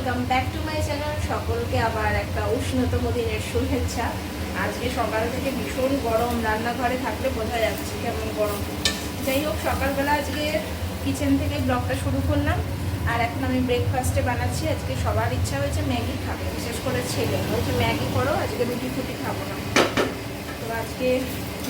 Welcome back to my channel সকলকে আবার একটা উষ্ণতম দিনের শুভেচ্ছা। আজকে সকাল থেকে ভীষণ গরম, রান্নাঘরে থাকলে বোঝা যাচ্ছে কেমন গরম। যাই হোক, সকালবেলা আজকে কিচেন থেকে ব্লগটা শুরু করলাম। আর এখন আমি ব্রেকফাস্টে বানাচ্ছি। আজকে সবার ইচ্ছা হয়েছে ম্যাগি খাবে, বিশেষ করে ছেলে। বলছে, ম্যাগি করো, আজকে রুটি ফুটি খাব না। তো আজকে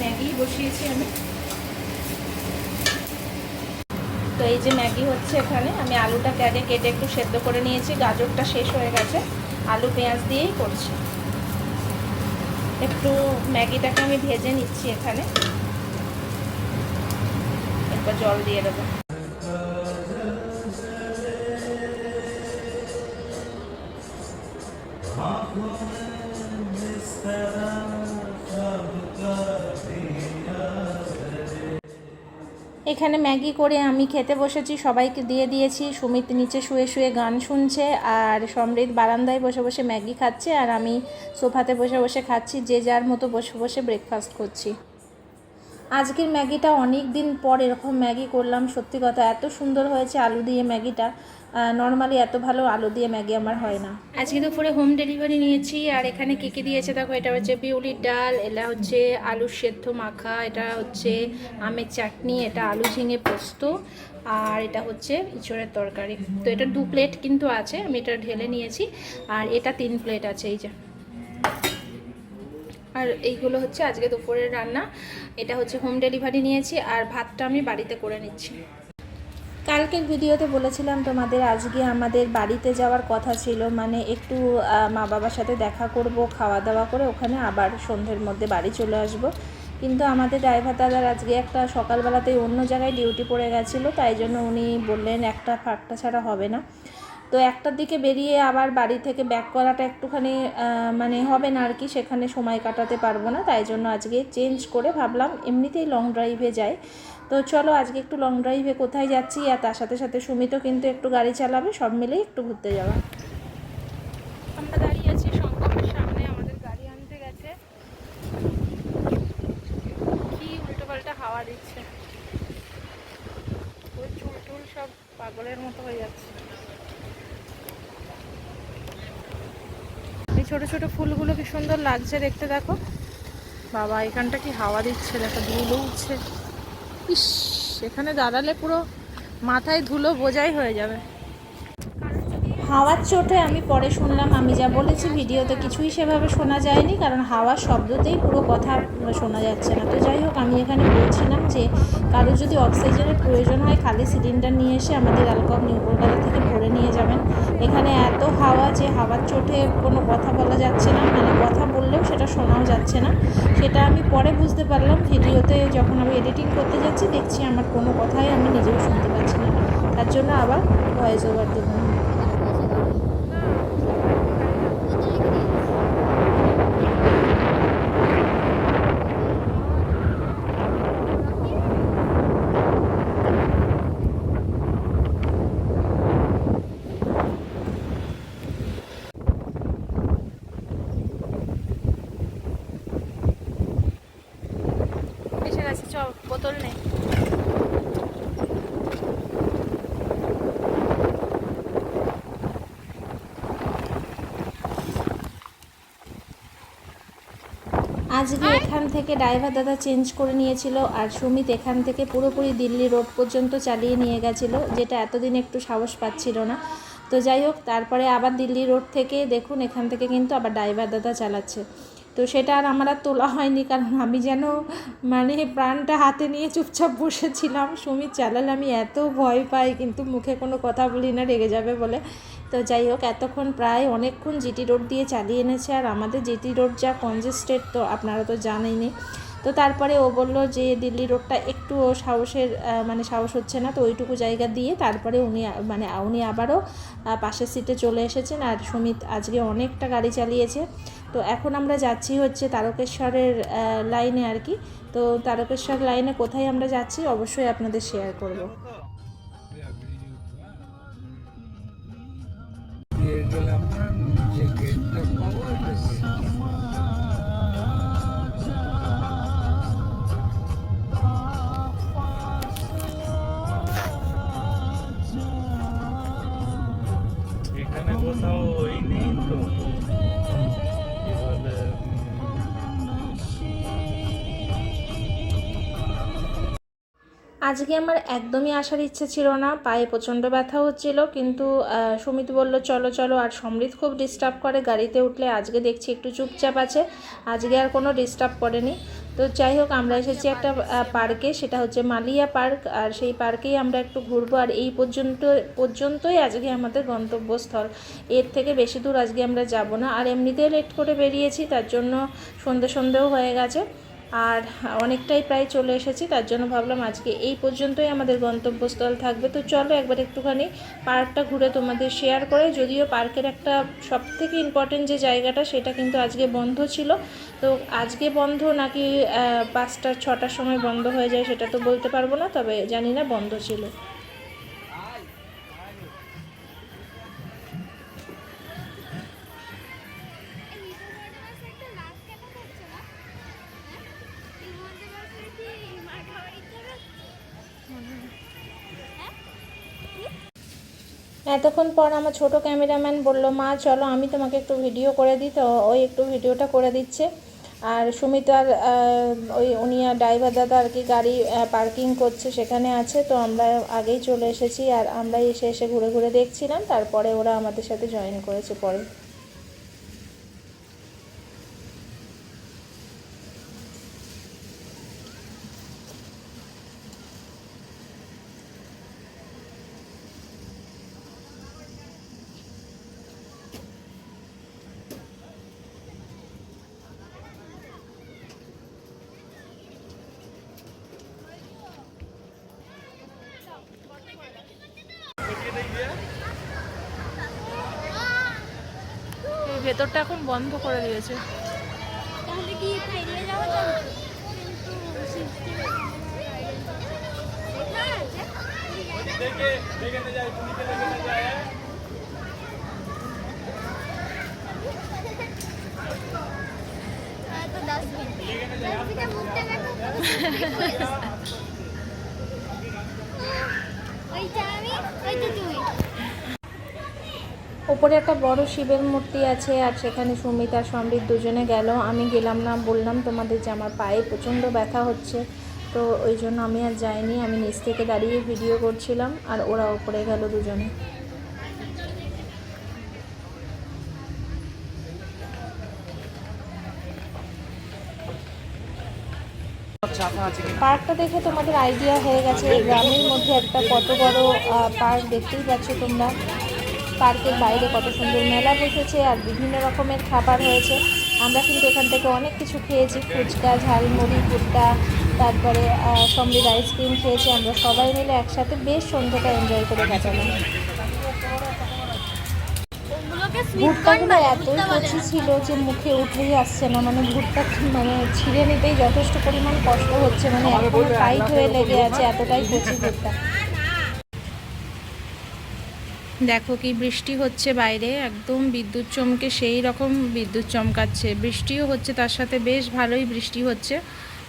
ম্যাগি বসিয়েছি আমি। তো এই যে ম্যাগি হচ্ছে এখানে, আমি আলুটাকে আগে কেটে একটু সেদ্ধ করে নিয়েছি, গাজরটা শেষ হয়ে গেছে। আলু, পেঁয়াজ দিয়েই করছি। একটু ম্যাগিটাকে আমি ভেজে নিচ্ছি এখানে। এরপর জল দিয়ে দেবো। এখানে ম্যাগি করে আমি খেতে বসেছি, সবাইকে দিয়ে দিয়েছি। সুমিত নিচে শুয়ে শুয়ে গান শুনছে আর সমৃদ্ধ বারান্দায় বসে বসে ম্যাগি খাচ্ছে আর আমি সোফাতে বসে বসে খাচ্ছি, যে যার মতো বসে বসে ব্রেকফাস্ট করছি। আজকের ম্যাগিটা অনেক দিন পর এরকম ম্যাগি করলাম, সত্যি কথা। এত সুন্দর হয়েছে আলু দিয়ে ম্যাগিটা। নর্মালি এত ভালো আলু দিয়ে ম্যাগি আমার হয় না। আজকে দুপুরে হোম ডেলিভারি নিয়েছি, আর এখানে কী কী দিয়েছে দেখো, এটা হচ্ছে বিউলির ডাল, এটা হচ্ছে আলুর সেদ্ধ মাখা, এটা হচ্ছে আমের চাটনি, এটা আলু ঝিঙে পোস্ত, আর এটা হচ্ছে ইঁচড়ের তরকারি। তো এটা দু প্লেট কিন্তু আছে, আমি এটা ঢেলে নিয়েছি, আর এটা তিন প্লেট আছে, এই যে। আর এইগুলো হচ্ছে আজকে দুপুরের রান্না, এটা হচ্ছে হোম ডেলিভারি নিয়েছি, আর ভাতটা আমি বাড়িতে করে নিচ্ছি। কালকের ভিডিওতে বলেছিলাম তোমাদের, আজকে আমাদের বাড়িতে যাওয়ার কথা ছিল মানে একটু মা বাবার সাথে দেখা করব, খাওয়া দাওয়া করে ওখানে আবার সন্ধ্যের মধ্যে বাড়ি চলে আসব। কিন্তু আমাদের ড্রাইভার দাদার আজকে একটা সকালবেলাতেই অন্য জায়গায় ডিউটি পড়ে গেছিল, তাই জন্য উনি বললেন একটা ফাঁকটা ছাড়া হবে না। তো একটার দিকে বেরিয়ে আবার বাড়ি থেকে ব্যাক করাটা একটুখানি মানে হবে না আর কি, সেখানে সময় কাটাতে পারব না। তাই জন্য আজকে চেঞ্জ করে ভাবলাম এমনিতেই লং ড্রাইভে যাই। তো চলো আজকে একটু লং ড্রাইভে কোথায় যাচ্ছি আর তার সাথে সাথে সুমিতও কিন্তু একটু গাড়ি চালাবে, সব মিলেই একটু ঘুরতে যাওয়া। আমরা দাঁড়িয়ে আছি সামনে, আমাদের গাড়ি আনতে গেছে। কি হাওয়া দিচ্ছে। চুল টুল সব পাগলের মতো হয়ে যাচ্ছে। ছোট ছোট ফুলগুলো কি সুন্দর লাগছে দেখতে দেখো। বাবা, এখানটা কি হাওয়া দিচ্ছে? দেখো, ধুলো উঠছে। ইস, এখানে দাঁড়ালে পুরো মাথায় ধুলো বোঝাই হয়ে যাবে। হাওয়ার চোটে আমি পরে শুনলাম, আমি যা বলেছি ভিডিওতে কিছুই সেভাবে শোনা যায়নি, কারণ হাওয়ার শব্দতেই পুরো কথা শোনা যাচ্ছে না। তো যাই হোক, আমি এখানে বলছিলাম যে কারও যদি অক্সিজেনের প্রয়োজন হয়, খালি সিলিন্ডার নিয়ে এসে আমাদের অ্যালকম নিউ কলকাতা থেকে ভরে নিয়ে যাবেন। এখানে এত হাওয়া যে হাওয়ার চোটে কোনো কথা বলা যাচ্ছে না মানে কথা বললেও সেটা শোনাও যাচ্ছে না। সেটা আমি পরে বুঝতে পারলাম, ভিডিওতে যখন আমি এডিটিং করতে যাচ্ছি, দেখছি আমার কোনো কথাই আমি নিজেও শুনতে পাচ্ছি না। তার জন্য আবার ভয়েস ওভার দেবো এসে গেছে চ বোতল নেই আজকে এখান থেকে ড্রাইভার দাদা চেঞ্জ করে নিয়েছিল আর সুমিত এখান থেকে পুরোপুরি দিল্লি রোড পর্যন্ত চালিয়ে নিয়ে গেছিল, যেটা এতদিন একটু সাহস পাচ্ছিল না। তো যাই হোক, তারপরে আবার দিল্লি রোড থেকে দেখুন, এখান থেকে কিন্তু আবার ড্রাইভার দাদা চালাচ্ছে। তো সেটা আর আমার আর তোলা হয়নি, কারণ আমি যেন মানে প্রাণটা হাতে নিয়ে চুপচাপ বসেছিলাম। সুমিত চালালে আমি এত ভয় পাই, কিন্তু মুখে কোনো কথা বলি না, রেগে যাবে বলে। তো যাই হোক, এতক্ষণ প্রায় অনেকক্ষণ জিটি রোড দিয়ে চালিয়ে এনেছে আর আমাদের জিটি রোড যা কনজেস্টেড তো আপনারা তো জানেনই। তো তারপরে ও বলল যে দিল্লি রোডটা একটু সাহসের মানে সাহস হচ্ছে না, তো ওইটুকু জায়গা দিয়ে তারপরে উনি মানে উনি আবারও পাশের সিটে চলে এসেছেন আর সুমিত আজকে অনেকটা গাড়ি চালিয়েছে। তো এখন আমরা যাচ্ছি হচ্ছে তারকেশ্বরের লাইনে আর কি। তো তারকেশ্বর লাইনে কোথায় আমরা যাচ্ছি অবশ্যই আপনাদের শেয়ার করব। আজকে আমার একদমই আসার ইচ্ছে ছিল না, পায়ে প্রচণ্ড ব্যথা হচ্ছিল, কিন্তু সুমিত বলল, চলো চলো। আর সমৃদ্ধ খুব ডিস্টার্ব করে গাড়িতে উঠলে, আজকে দেখছি একটু চুপচাপ আছে, আজকে আর কোনো ডিস্টার্ব করেনি। তো যাই হোক, আমরা এসেছি একটা পার্কে সেটা হচ্ছে মালিয়া পার্ক আর সেই পার্কেই আমরা একটু ঘুরবো, আর এই পর্যন্ত, পর্যন্তই আজকে আমাদের গন্তব্যস্থল। এর থেকে বেশি দূর আজকে আমরা যাব না, আর এমনিতেই লেট করে বেরিয়েছি, তার জন্য সন্ধে সন্ধেও হয়ে গেছে। আর অনেকটাই প্রায় চলে এসেছি, তার জন্য ভাবলাম আজকে এই পর্যন্তই আমাদের গন্তব্যস্থল থাকবে। তো চলো একবার একটুখানি পার্কটা ঘুরে তোমাদের শেয়ার করে, যদিও পার্কের একটা সব থেকে ইম্পর্টেন্ট যে জায়গাটা সেটা কিন্তু আজকে বন্ধ ছিল। তো আজকে বন্ধ নাকি পাঁচটা, ছটার সময় বন্ধ হয়ে যায় সেটা তো বলতে পারব না, তবে জানি না বন্ধ ছিল। এতক্ষণ পর আমার ছোট ক্যামেরাম্যান বলল, মা, চলো, আমি তোমাকে একটু ভিডিও করে দিই তো। ওই একটু ভিডিওটা করে দিচ্ছে। আর সুমিত আর ওই উনি আর ড্রাইভার দাদা আর কি গাড়ি পার্কিং করছে, সেখানে আছে। তো আমরা আগেই চলে এসেছি আর আমরা এসে এসে ঘুরে ঘুরে দেখছিলাম। তারপরে ওরা আমাদের সাথে জয়েন করেছে পরে। ভেতরটা এখন বন্ধ করে দিয়েছে। তাহলে কি ট্রেনে যাওয়া যাবে কিন্তু সিস্টেম তো দশ মিনিট। দেখো। ওইটা আমি ওইটা তুমি ওপরে একটা বড় শিবের মূর্তি আছে আর সেখানে সুমিত আর সমৃদ্ধ দুজনে গেল। আমি গেলাম না, বললাম তোমাদের যে আমার পায়ে প্রচণ্ড ব্যথা হচ্ছে, তো ওই জন্য আমি আর যাইনি। আমি নিচ থেকে দাঁড়িয়ে ভিডিও করছিলাম আর ওরা ওপরে গেল দুজনে। পার্কটা দেখে তোমাদের আইডিয়া হয়ে গেছে। গ্রামের মধ্যে একটা কত বড় পার্ক দেখতেই পাচ্ছ তোমরা। পার্কের বাইরে কত সুন্দর মেলা বসেছে আর বিভিন্ন রকমের খাবার হয়েছে। আমরা কিন্তু এখান থেকে অনেক কিছু খেয়েছি ফুচকা ঝালমুড়ি ভুট্টা তারপরে আহ, সমৃদ্ধ আইসক্রিম খেয়েছি। আমরা সবাই মিলে একসাথে বেশ সন্ধ্যাটা এনজয় করে কাটালাম। ভুট্টাগুলো এতই কচি ছিল যে মুখে উঠেই আসছে না। মানে ভুট্টা মানে ছিঁড়ে নিতেই যথেষ্ট পরিমাণ কষ্ট হচ্ছে। মানে এখনও টাইট হয়ে লেগে আছে এতটাই কচি ভুট্টা। দেখো কি বৃষ্টি হচ্ছে বাইরে, একদম বিদ্যুৎ চমকে সেই রকম বিদ্যুৎ চমকাচ্ছে। বৃষ্টিও হচ্ছে, তার সাথে বেশ ভালোই বৃষ্টি হচ্ছে।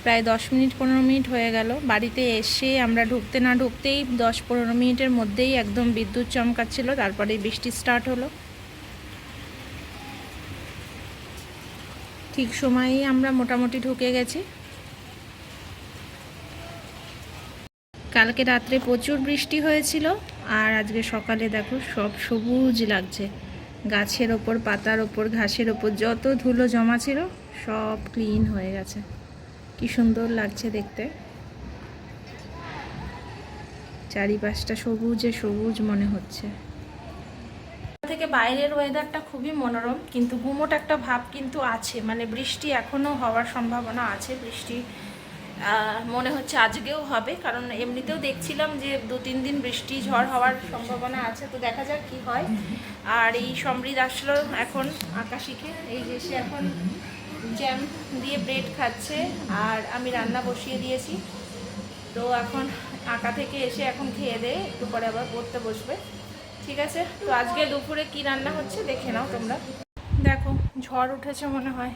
প্রায় দশ মিনিট, পনেরো মিনিট হয়ে গেল। বাড়িতে এসে আমরা ঢুকতে না ঢুকতেই দশ, পনেরো মিনিটের মধ্যেই একদম বিদ্যুৎ চমকাচ্ছিল তারপরে বৃষ্টি স্টার্ট হলো। ঠিক সময়েই আমরা মোটামুটি ঢুকে গেছি। কালকে রাত্রে প্রচুর বৃষ্টি হয়েছিল, আর আজকে সকালে দেখো সব সবুজ লাগছে। গাছের ওপর, পাতার ওপর, ঘাসের ওপর যত ধুলো জমা ছিল, সব ক্লিন হয়ে গেছে। কি সুন্দর লাগছে দেখতে। চারিপাশটা সবুজে সবুজ মনে হচ্ছে। থেকে বাইরের ওয়েদারটা খুবই মনোরম, কিন্তু গুমোট একটা ভাব কিন্তু আছে। মানে বৃষ্টি এখনও হওয়ার সম্ভাবনা আছে। বৃষ্টি মনে হচ্ছে আজকেও হবে, কারণ এমনিতেও দেখছিলাম যে দু তিন দিন বৃষ্টি, ঝড় হওয়ার সম্ভাবনা আছে, তো দেখা যাক কি হয়। আর এই সমৃদ্ধ আসলো এখন আঁকা শিখে এই যে সে এখন জ্যাম দিয়ে ব্রেড খাচ্ছে, আর আমি রান্না বসিয়ে দিয়েছি। তো এখন আঁকা থেকে এসে এখন খেয়ে দিয়ে একটু পরে আবার পড়তে বসবে। ঠিক আছে? তো আজকে দুপুরে কি রান্না হচ্ছে দেখে নাও তোমরা। দেখো, ঝড় উঠেছে মনে হয়।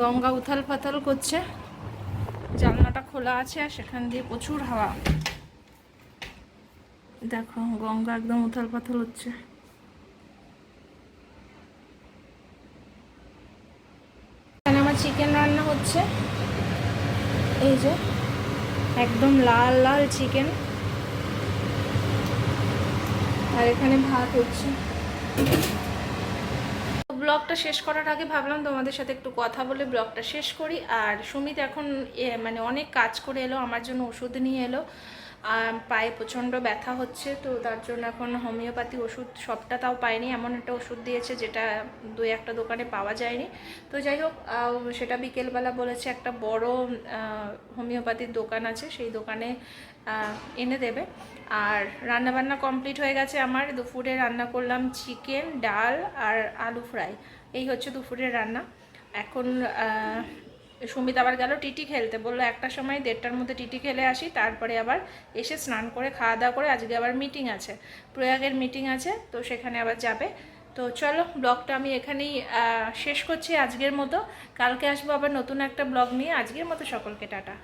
গঙ্গা উথাল পাতাল করছে। জানলাটা খোলা আছে আর সেখান দিয়ে প্রচুর হাওয়া। দেখো, গঙ্গা একদম উথাল পাথাল হচ্ছে। আমার চিকেন রান্না হচ্ছে। এই যে, একদম লাল লাল চিকেন। আর এখানে ভাত হচ্ছে। ব্লগটা শেষ করার আগে ভাবলাম তোমাদের সাথে একটু কথা বলে ব্লগটা শেষ করি। আর সুমিত এখন মানে অনেক কাজ করে এলো, আমার জন্য ওষুধ নিয়ে এলো। পায়ে প্রচণ্ড ব্যথা হচ্ছে, তো তার জন্য এখন হোমিওপ্যাথি ওষুধ সবটা তাও পাইনি। এমন একটা ওষুধ দিয়েছে যেটা দুই একটা দোকানে পাওয়া যায়নি। তো যাই হোক সেটা বিকেলবেলা বলেছে একটা বড় হোমিওপ্যাথির দোকান আছে, সেই দোকানে এনে দেবে। আর রান্না বান্না কমপ্লিট হয়ে গেছে আমার। দুপুরে রান্না করলাম চিকেন, ডাল আর আলু ফ্রাই। এই হচ্ছে দুপুরের রান্না। এখন সুমিত আবার গেল টিটি খেলতে। বলল, একটা সময় দেড়টার মধ্যে টিটি খেলে আসি, তারপরে আবার এসে স্নান করে, খাওয়া দাওয়া করে আজকে আবার মিটিং আছে। প্রয়াগের মিটিং আছে, তো সেখানে আবার যাবে। তো চলো, ব্লগটা আমি এখানেই শেষ করছি আজকের মতো। কালকে আসব আবার নতুন একটা ব্লগ নিয়ে। আজকের মতো সকলকে টাটা।